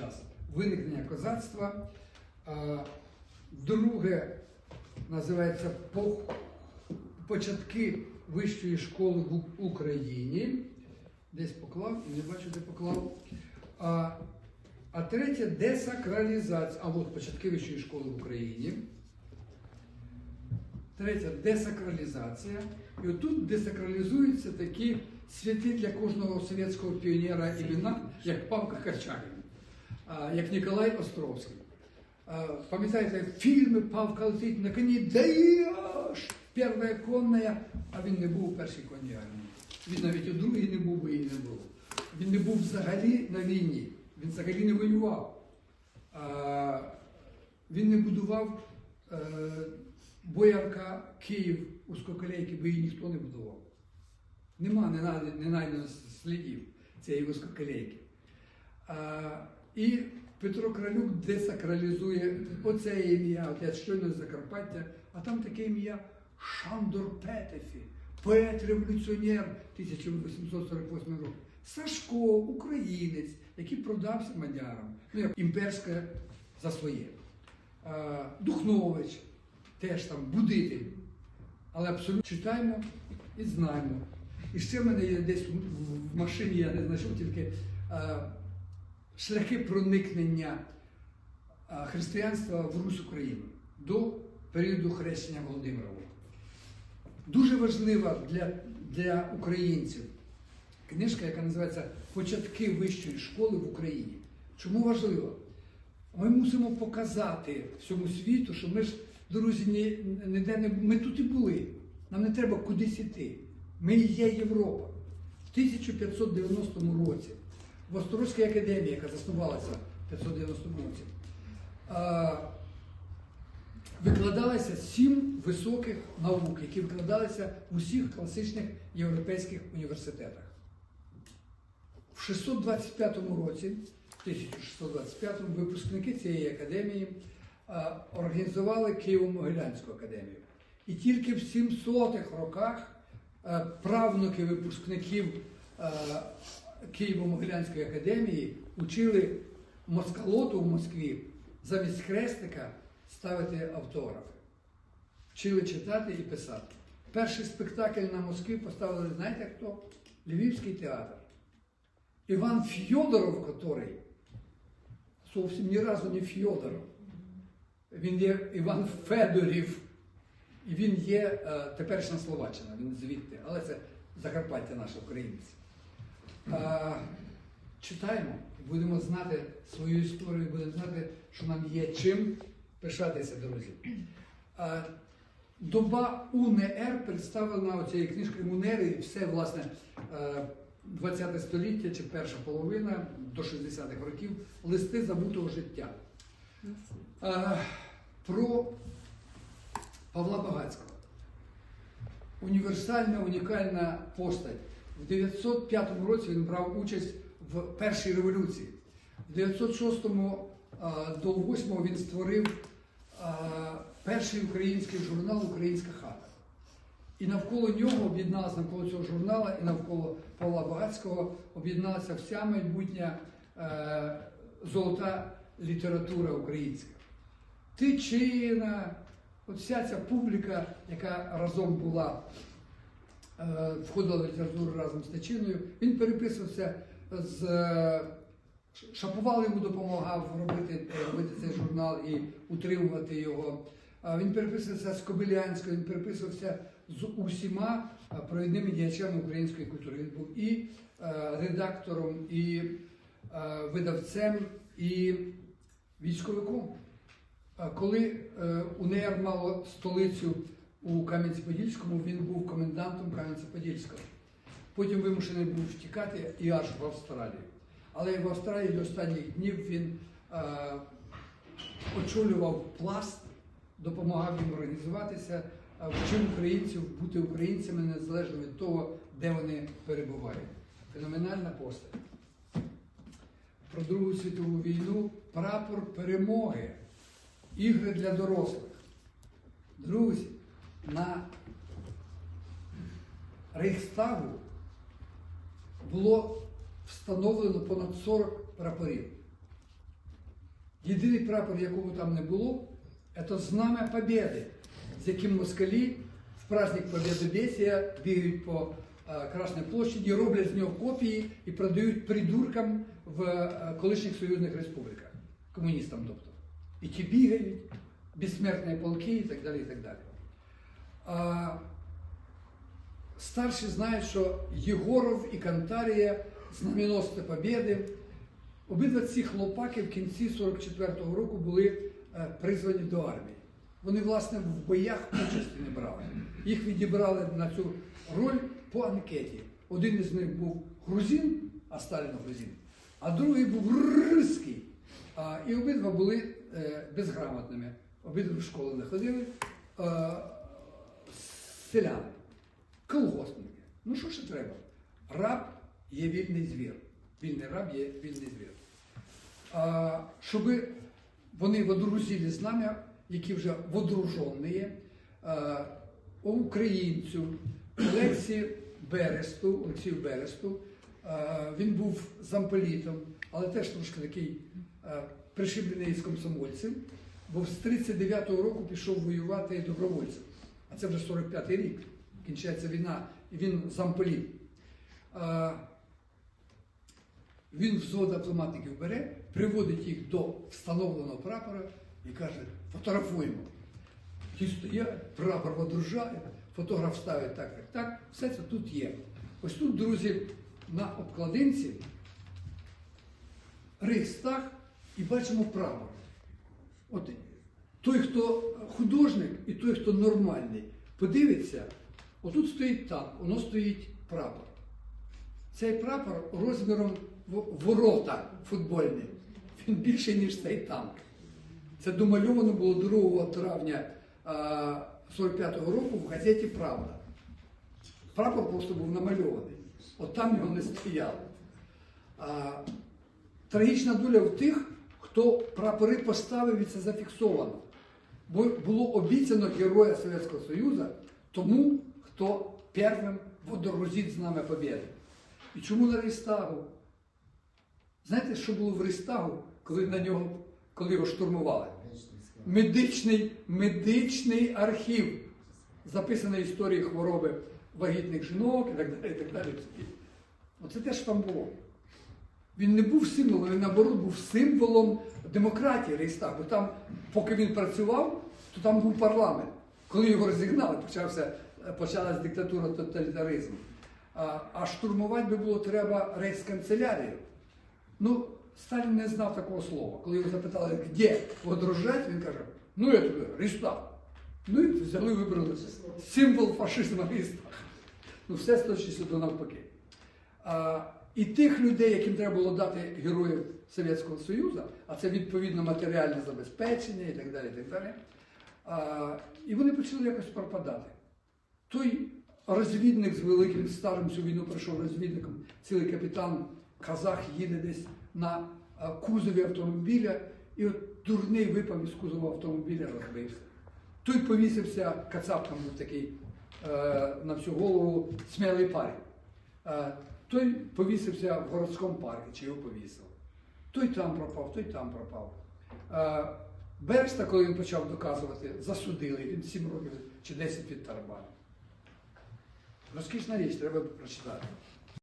час виникнення козацтва. Друге називається Початки вищої школи в Україні. Десь поклав не бачу, де поклав. А, а третє десакралізація. А от початки вищої школи в Україні. Третє десакралізація. І отут десакралізуються такі святі для кожного совєтського піонера імена, як Павка Карчагін, а, як Ніколай Островський. Пам'ятаєте, фільми Павка летить на коні, даєш! Перша конна, а він не був у першій конній армії. Він навіть у другій не був, бо її не було. Він не був взагалі на війні, він взагалі не воював. Він не будував е, боярка Київ у Скоколейки, бо її ніхто не будував. Нема не най- найдено слідів цієї вузькоколейки. І Петро Кралюк десакралізує оце ім'я, от я щойно з Закарпаття, а там таке ім'я Шандор Петефі, поет-революціонер 1848 року. Сашко, українець, який продався мадярам, ну як імперське за своє. Духнович, теж там будитель. Але абсолютно читаємо і знаємо. І ще в мене є десь в машині, я не знайшов тільки шляхи проникнення християнства в Русь Україну до періоду хрещення Володимирового. Дуже важлива для, для українців книжка, яка називається Початки вищої школи в Україні. Чому важливо? Ми мусимо показати всьому світу, що ми ж, друзі, ні, ніде не ми тут і були. Нам не треба кудись іти. Ми є Європа. В 1590 році в академії, яка заснувалася в 590 році, а, викладалося сім високих наук, які викладалися в усіх класичних європейських університетах. В 625 році, 1625 випускники цієї академії організували Києво-Могилянську академію. І тільки в 700-х роках правнуки випускників Києво-Могилянської академії учили москалоту в Москві замість хрестика ставити автографи. Вчили читати і писати. Перший спектакль на Москві поставили, знаєте хто? Львівський театр. Іван Фьодоров, который зовсім ні разу не Фьодоров. Він є Іван Федорів. І він є е, теперішня Словаччина, він звідти, але це Закарпаття наше українці. Читаємо, будемо знати свою історію, будемо знати, що нам є чим пишатися, друзі. Доба УНР представлена оцією книжкою УНР і все, власне, е, 20 століття чи перша половина до 60-х років листи забутого життя. Про Павла Багацького. Універсальна, унікальна постать. В 905 році він брав участь в першій революції. В 906 а, до 8 він створив перший український журнал Українська хата. І навколо нього об'єдналася навколо цього журналу і навколо Павла Багацького об'єдналася вся майбутня е, золота література українська. Тичина, от вся ця публіка, яка разом була, входила в літературу разом з Тичиною, він переписувався з е, Шаповал йому допомагав робити, робити цей журнал і утримувати його. Він переписувався з Кобилянською, він переписувався з усіма провідними діячами української культури. Він був і е, редактором, і е, видавцем, і військовиком. Коли е, УНР мало столицю у Кам'янці-Подільському, він був комендантом Кам'янця-Подільського. Потім вимушений був втікати і аж в Австралію. Але в Австралії до останніх днів він е, очолював пласт, допомагав їм організуватися, е, вчив українців бути українцями незалежно від того, де вони перебувають. Феноменальна постать. Про Другу світову війну прапор перемоги, ігри для дорослих. Друзі, на Рейхстагу було встановлено понад 40 прапорів. Єдиний прапор, якого там не було, це знамя Побєди, з яким москалі в праздник Побєдобєсія бігають по е, Красній площаді, роблять з нього копії і продають придуркам в е, колишніх союзних республіках, комуністам тобто. І ті бігають, безсмертні полки і так далі. І так далі. А, старші знають, що Єгоров і Кантарія знаменосці Побєди. Обидва ці хлопаки в кінці 44-го року були е, призвані до армії. Вони, власне, в боях участі не брали. Їх відібрали на цю роль по анкеті. Один із них був грузин, а Сталін грузин, а другий був русський. А, і обидва були е, безграмотними. Обидва в школу не ходили. Селяни, колгоспники. Ну що ще треба? Раб є вільний звір. Вільний раб є вільний звір. А, щоб вони водрузили знам'я, які вже водружені, українцю Олексі Бересту, Олексію Бересту. А, він був замполітом, але теж трошки такий а, пришиблений з комсомольцем, бо з 39-го року пішов воювати добровольцем. А це вже 45-й рік. Кінчається війна, і він замполіт. А, він взвод автоматників бере, приводить їх до встановленого прапора і каже, фотографуємо. Ті стоять, прапор водружає, фотограф ставить так, так, так. Все це тут є. Ось тут, друзі, на обкладинці Рейхстаг і бачимо прапор. От той, хто художник і той, хто нормальний, подивиться, отут стоїть танк, воно стоїть прапор. Цей прапор розміром ворота футбольні. Він більший, ніж цей танк. Це домальовано було 2 травня 45-го року в газеті Правда. Прапор просто був намальований. От там його не стояло. А, трагічна доля в тих, хто прапори поставив і це зафіксовано. Було обіцяно Героя Совєтського Союзу тому, хто першим водорозить знамя Побєди. І чому на Рейстагу? Знаєте, що було в Рейстагу, коли на нього, коли його штурмували? Медичний, медичний архів. Записані історії хвороби вагітних жінок і так далі. І так далі. Оце теж там було. Він не був символом, він наоборот був символом демократії Рейстаг. Бо там, поки він працював, то там був парламент. Коли його розігнали, почався, почалась диктатура тоталітаризму. А, а штурмувати би було треба рейхсканцелярію. Ну, Сталін не знав такого слова. Коли його запитали, де водружать, він каже, ну я туди, Рейхстаг. Ну і взяли вибрали символ фашизму Рейхстаг. Ну, все точністю до навпаки. А, і тих людей, яким треба було дати героїв Совєтського Союзу, а це відповідно матеріальне забезпечення і так далі. І, так далі, а, і вони почали якось пропадати. Той розвідник з великим старим цю війну пройшов розвідником, цілий капітан казах їде десь на кузові автомобіля, і от дурний випав із кузова автомобіля, розбився. Той повісився, кацап там був такий е, на всю голову смілий парень. Е, той повісився в городському парку, чи його повісив. Той там пропав, той там пропав. Е, Берста, коли він почав доказувати, засудили, він 7 років чи 10 від тарабану. Розкішна річ, треба прочитати.